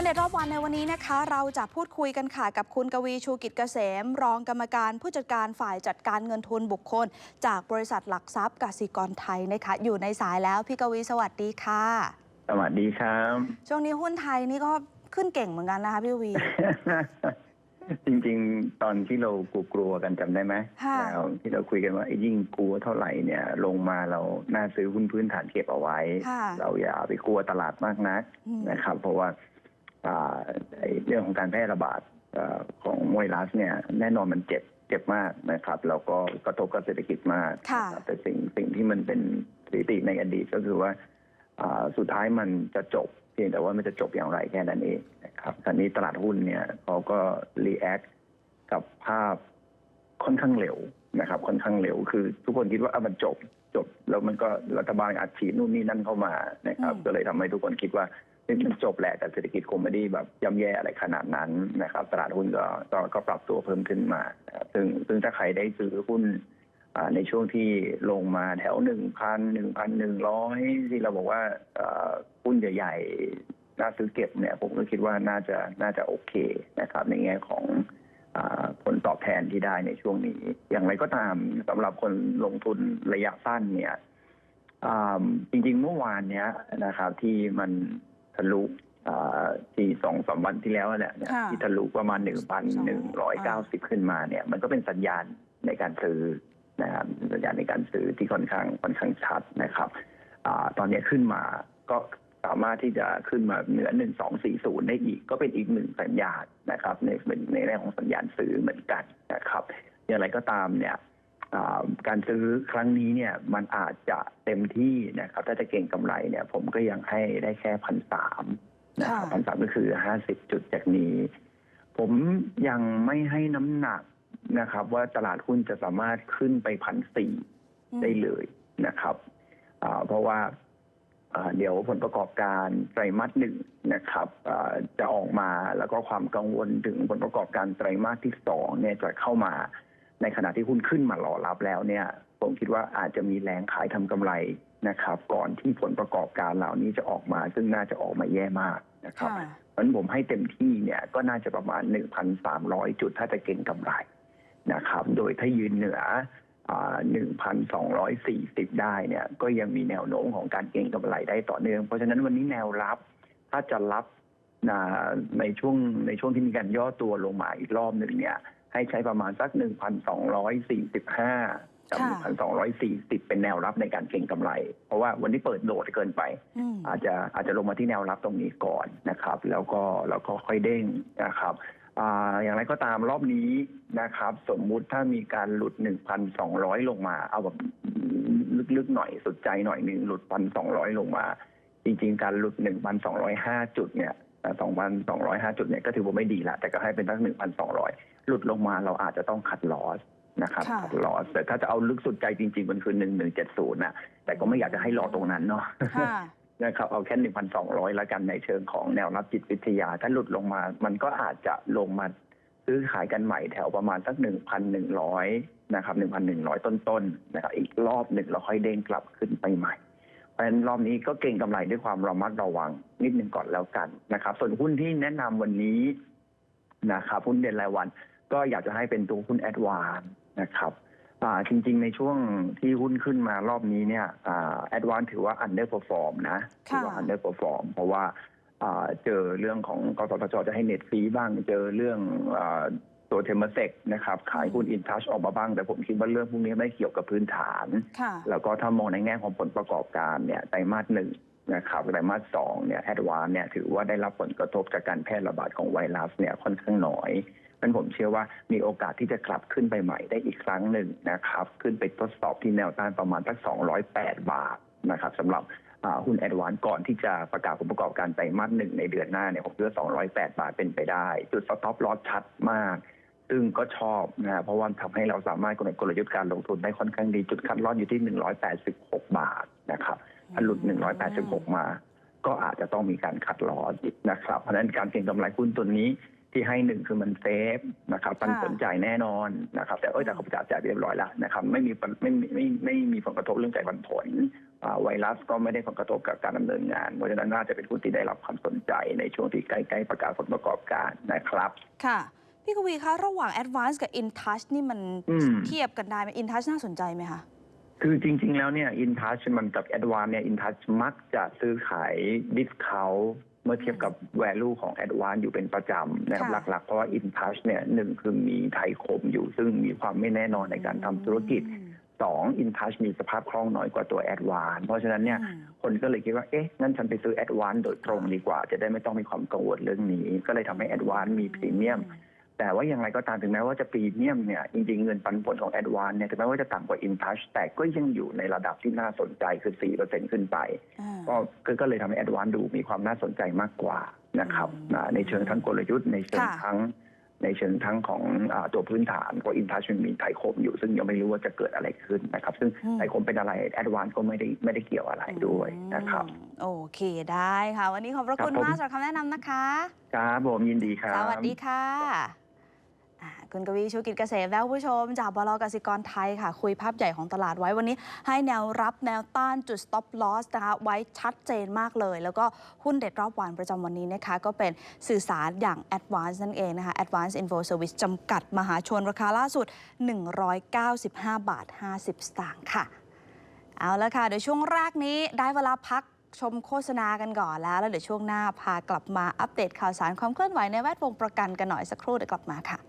หุ้นในรอบวันในวันนี้นะคะ เราจะพูดคุยกันค่ะกับคุณกวีชูกิจเกษม รองกรรมการผู้จัดการฝ่ายจัดการเงินทุนบุคคล จากบริษัทหลักทรัพย์กสิกรไทยนะคะอยู่ในสายแล้วพี่กวีสวัสดีค่ะ สวัสดีครับ ช่วงนี้หุ้นไทยนี่ก็ขึ้นเก่งเหมือนกันนะคะพี่กวี จริงๆ ตอนที่เรากลัวๆกันจำได้ไหมค่ะแล้วที่เราคุยกันว่าไอ้ยิ่งกลัวเท่าไหร่เนี่ย ลงมาเราน่าซื้อหุ้นพื้นฐานเก็บเอาไว้ค่ะเราอย่าไปกลัวตลาดมากนักอืมนะครับ เพราะว่าอ่าไอ้ เรื่องของการแพร่ระบาดเอ่อของไวรัสเนี่ยแน่นอนมันเจ็บเจ็บมากนะครับแล้วก็กระทบกับเศรษฐกิจมากค่ะนะครับแต่สิ่งสิ่งที่มันเป็นสถิติในอดีตก็คือว่าอ่าสุดท้ายมันจะจบเพียงแต่ว่ามันจะจบอย่างไรแค่นั้นเองนะครับตอนนี้ตลาดหุ้นเนี่ยเขาก็รีแอคกับภาพค่อนข้างเร็วนะครับ ค่อนข้างเร็วคือ ทุกคนคิดว่าอะมันจบจบ แล้วมันก็รัฐบาลอัดฉีดนู่นนี่นั่นเข้ามานะครับอืมก็เลยทำให้ทุกคนคิดว่าเฮ้ย มันจบแหละแต่เศรษฐกิจคงไม่ได้แบบย่ำแย่อะไรขนาดนั้นนะครับ ตลาดหุ้นก็ก็ก็ปรับตัวเพิ่มขึ้นมา ซึ่งซึ่งถ้าใครได้ซื้อหุ้นในช่วงที่ลงมาแถวหนึ่งพันหนึ่งพันหนึ่งร้อยที่เราบอกว่าหุ้นใหญ่ๆน่าซื้อเก็บเนี่ย ผมก็คิดว่าน่าจะน่าจะโอเคนะครับ ในแง่ของผลตอบแทนที่ได้ในช่วงนี้ อย่างไรก็ตามสำหรับคนลงทุนระยะสั้นเนี่ยจริงๆเมื่อวานเนี้ยนะครับ ที่มันะลุอ่าที่สองสามวันที่แล้วเนี่ยค่ะที่ทะลุประมาณหนึ่งพันหนึ่งร้อยเก้าสิบขึ้นมาเนี่ย มันก็เป็นสัญญาณในการซื้อนะครับสัญญาณในการซื้อที่ค่อนข้างค่อนข้างชัดนะครับอาตอนนี้ขึ้นมาก็สามารถที่จะขึ้นมาเหนือ1240ได้อีก ก็เป็นอีกหนึ่งสัญญาณนะครับ ในในแง่ของสัญญาณซื้อเหมือนกันนะครับ อย่างไรก็ตามเนี่ยอ่า การซื้อครั้งนี้เนี่ยมันอาจจะเต็มที่นะครับถ้าจะเก่งกำไรเนี่ย ผมก็ยังให้ได้แค่พันสามนะครับค่ะพันสามก็คือ50จุดจากนี้ ผมยังไม่ให้น้ำหนักนะครับ ว่าตลาดหุ้นจะสามารถขึ้นไปพันสี่อืมได้เลยนะครับอ่าเพราะว่าอ่าเดี๋ยวผลประกอบการไตรมาสหนึ่งนะครับอ่าจะออกมาแล้วก็ความกังวลถึงผลประกอบการไตรมาสที่สองเนี่ยจะเข้ามา ในขณะที่หุ้นขึ้นมารอรับแล้วเนี่ย ผมคิดว่าอาจจะมีแรงขายทำกำไรนะครับ ก่อนที่ผลประกอบการเหล่านี้จะออกมา ซึ่งน่าจะออกมาแย่มากนะครับค่ะเพราะฉะนั้นผมให้เต็มที่เนี่ยก็น่าจะประมาณ 1,300 จุดถ้าจะเก็งกำไรนะครับ โดยถ้ายืนเหนืออ่า1,240 ได้เนี่ย ก็ยังมีแนวโน้มของการเก็งกำไรได้ต่อเนื่อง เพราะฉะนั้นวันนี้แนวรับ ถ้าจะรับอ่าในช่วงในช่วงที่มีการย่อตัวลงมาอีกรอบหนึ่งเนี่ย ให้ใช้ประมาณสัก 1,245กับค่ะ1,240 เป็นแนวรับในการเก็งกำไร เพราะว่าวันนี้เปิดโดดเกินไปอืมอาจจะอาจจะลงมาที่แนวรับตรงนี้ก่อนนะครับ แล้วก็แล้วก็ค่อยเด้งนะครับอ่าอย่างไรก็ตามรอบนี้นะครับ สมมุติถ้ามีการหลุด 1,200 ลงมา เอาแบบลึกๆหน่อยสุดใจหน่อยหนึ่งหลุด 1,200 ลงมา จริงๆ การหลุด 1,205 จุดเนี่ย2,205 จุดเนี่ยก็ถือว่าไม่ดีละแต่ก็ให้เป็นตั้ง1,200 หลุดลงมาเราอาจจะต้องขัดลอสนะครับค่ะ ขัดลอสแต่ถ้าจะเอาลึกสุดใจจริงๆมันคือ1170นะแต่ก็ไม่อยากจะให้รอตรงนั้นเนาะ ค่ะ นะครับเอาแค่ 1,200 แล้วกันในเชิงของแนวรับจิตวิทยา ถ้าหลุดลงมา มันก็อาจจะลงมาซื้อขายกันใหม่แถวประมาณสัก 1,100 นะครับ 1,100 ต้นๆนะครับอีกรอบหนึ่งเราค่อยเด้งกลับขึ้นไปใหม่ เพราะฉะนั้นรอบนี้ก็เก่งกำไรด้วยความระมัดระวังนิดหนึ่งก่อนแล้วกันนะครับ ส่วนหุ้นที่แนะนำวันนี้นะครับหุ้นเด่นรายวัน ก็อยากจะให้เป็นตัวหุ้นแอดวานนะครับอ่าจริงๆ ในช่วงที่หุ้นขึ้นมารอบนี้เนี่ยแอดวานถือว่า underperform นะถืว่าค่ะ underperform เพราะว่าอ่าเจอเรื่องของกสทชจะให้เน็ตฟรีบ้าง เจอเรื่องอาตัวเทมเซกนะครับขายหุ้นอินทัชออกมาบ้าง แต่ผมคิดว่าเรื่องพวกนี้ไม่เกี่ยวกับพื้นฐานค่ะแล้วก็ถ้ามองในแง่ของผลประกอบการเนี่ยไตรมาสหนึ่งนะครับไตรมาสสองเนี่ยแอดวานเนี่ยถือว่าได้รับผลกระทบจากการแพร่ระบาดของไวรัสเนี่ยค่อนข้างน้อย นั้นผมเชื่อว่ามีโอกาสที่จะกลับขึ้นไปใหม่ได้อีกครั้งหนึ่งนะครับ ขึ้นไปทดสอบที่แนวต้านประมาณสัก 208 บาทนะครับสำหรับหุ้นแอดวานก่อนที่จะประกาศผลประกอบการไตรมาสหนึ่งในเดือนหน้าเนี่ยผมคิดว่า208 บาทเป็นไปได้ จุดสต็อปลอสชัดมาก ซึ่งก็ชอบนะเพราะว่าทำให้เราสามารถกำหนดกลยุทธ์การลงทุนได้ค่อนข้างดีจุดคัดลอสอยู่ที่ 186 บาทนะครับถ้าหลุด 186 มา ก็อาจจะต้องมีการคัดลอสนะครับ เพราะฉะนั้นการเก็งกำไรหุ้นตัวนี้ ที่ให้หนึ่งคือมันเซฟนะครับปันผลจ่ายแน่นอนนะครับ แต่เอ้ยแต่เขาประกาศจ่ายไปเรียบร้อยแล้วนะครับ ไม่มีปันไม่ไม่ไม่ไม่มีผลกระทบเรื่องจ่ายปันผลอ่าไวรัสก็ไม่ได้ผลกระทบกับการดำเนินงานเพราะฉะนั้นน่าจะเป็นหุ้นที่ได้รับความสนใจในช่วงที่ใกล้ๆประกาศผลประกอบการนะครับ ค่ะ พี่กวีคะระหว่าง Advance กับ InTouch นี่มันอืมเทียบกันได้ไหม InTouch น่าสนใจไหมคะคือจริง ๆ แล้วเนี่ยอินทัชมันกับแอดวานเนี่ยอินทัชมักจะซื้อขายดิสคาว เมื่อเทียบกับ value ของ a d v a n c e อยู่เป็นประจำนะครับค่ะหลักๆ เพราะว่า InTouch เนี่ยหนึ่งคือมีไทยคมอยู่ซึ่งมีความไม่แน่นอนในการทำธุรกิจอืมสอง InTouch มีสภาพคล่องน้อยกว่าตัว a d v a n c e เพราะฉะนั้นเนี่ยอืมคนก็เลยคิดว่า เอ๊ะ งั้นฉันไปซื้อ a d v a n c e โดยตรงดีกว่า จะได้ไม่ต้องมีความกังวลเรื่องนี้ ก็เลยทำให้ a d v a n c e มีพรีเมียม แต่ว่าอย่างไรก็ตามถึงแม้ว่าจะพรีเมียมเนี่ยจริงๆเงินปันผลของ a d v a n c e เนี่ยถึงแม้ว่าจะต่ำกว่า InTouch แต่ก็ยังอยู่ในระดับที่น่าสนใจคือ4%ขึ้นไปอ่าก็ก็ก็เลยทำให้ a d v a n c e ดูมีความน่าสนใจมากกว่านะครับอืมอ่าในเชิงทั้งกลยุทธ์ในเชิงค่ะทั้งในเชิงทั้งของอาตัวพื้นฐานเพราะ InTouch มันมีไทยคมอยู่ซึ่งยังไม่รู้ว่าจะเกิดอะไรขึ้นนะครับ ซึ่งไทยคมเป็นอะไร a d v a n c e ก็ไม่ได้ไม่ได้เกี่ยวอะไรด้วยนะครับอืมโอเคได้ค่ะ วันนี้ขอบพระครับคุณผมมากสำหรับคำแนะนำนะคะ ครับผมยินดีครับ สวัสดีค่ะอ่า คุณกวีชูกิจเกษมแล้วผู้ชม จากบลกสิกรไทยค่ะ คุยภาพใหญ่ของตลาดไว้วันนี้ ให้แนวรับแนวต้านจุด stop loss นะคะไว้ชัดเจนมากเลย แล้วก็หุ้นเด็ดรอบวันประจำวันนี้นะคะ ก็เป็นสื่อสารอย่าง Advance นั่นเองนะคะ Advance Info Service จำกัดมหาชนราคาล่าสุด 195 บาท 50 สตางค์ค่ะ เอาละค่ะ เดี๋ยวช่วงแรกนี้ได้เวลาพักชมโฆษณากันก่อนแล้ว แล้วเดี๋ยวช่วงหน้าพากลับมาอัปเดตข่าวสารความเคลื่อนไหวในแวดวงประกันกันหน่อยสักครู่เดี๋ยวกลับมาค่ะ